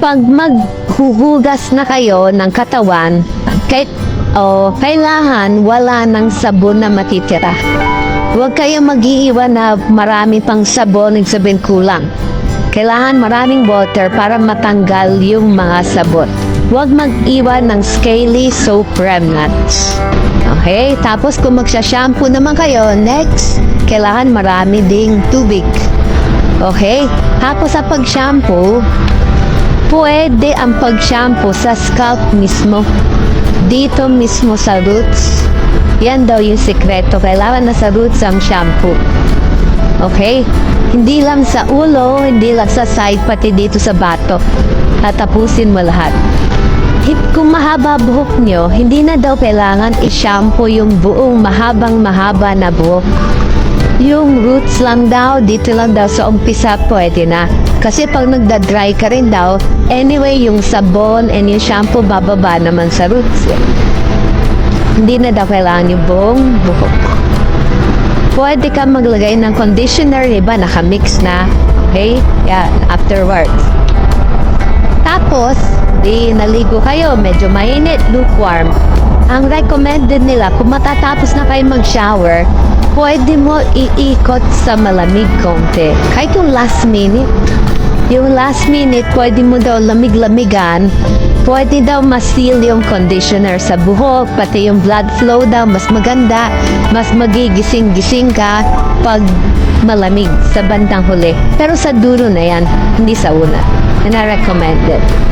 pag maghuhugas na kayo ng katawan, kahit oh, kailangan wala ng sabon na matitira. Huwag kayo mag-iiwan na marami pang sabon, sabihin kulang. Kailangan maraming water para matanggal yung mga sabon. Huwag mag-iwan ng scaly soap remnants. Okay? Tapos kung magsha-shampoo naman kayo, next, kailangan marami ding tubig. Okay? Tapos sa pag-shampoo, pwede ang pag-shampoo sa scalp mismo. Dito mismo sa roots. Yan daw yung sikreto. Kailangan na sa roots ang shampoo. Okay? Hindi lang sa ulo, hindi lang sa side, pati dito sa bato. Tatapusin mo lahat. Kung mahaba buhok nyo, hindi na daw kailangan i-shampoo yung buong mahabang mahaba na buhok. Yung roots lang daw, dito lang daw sa umpisa pwede na. Kasi pag nagda-dry ka rin daw, anyway yung sabon and yung shampoo bababa naman sa roots. eh. Hindi na daw kailangan yung buong buhok. Pwede ka maglagay ng conditioner, iba nakamix na. Okay? Yan, afterwards. Tapos, di naligo kayo, medyo mainit, lukewarm. Ang recommended nila, kung matatapos na kayo mag-shower, pwede mo iikot sa malamig konti. Kahit yung last minute. Yung last minute, pwede mo daw lamig-lamigan. Pwede daw ma-seal yung conditioner sa buhok, pati yung blood flow daw mas maganda, mas magigising-gising ka pag malamig sa bandang huli. Pero sa dulo na yan, hindi sa una. And I recommend it.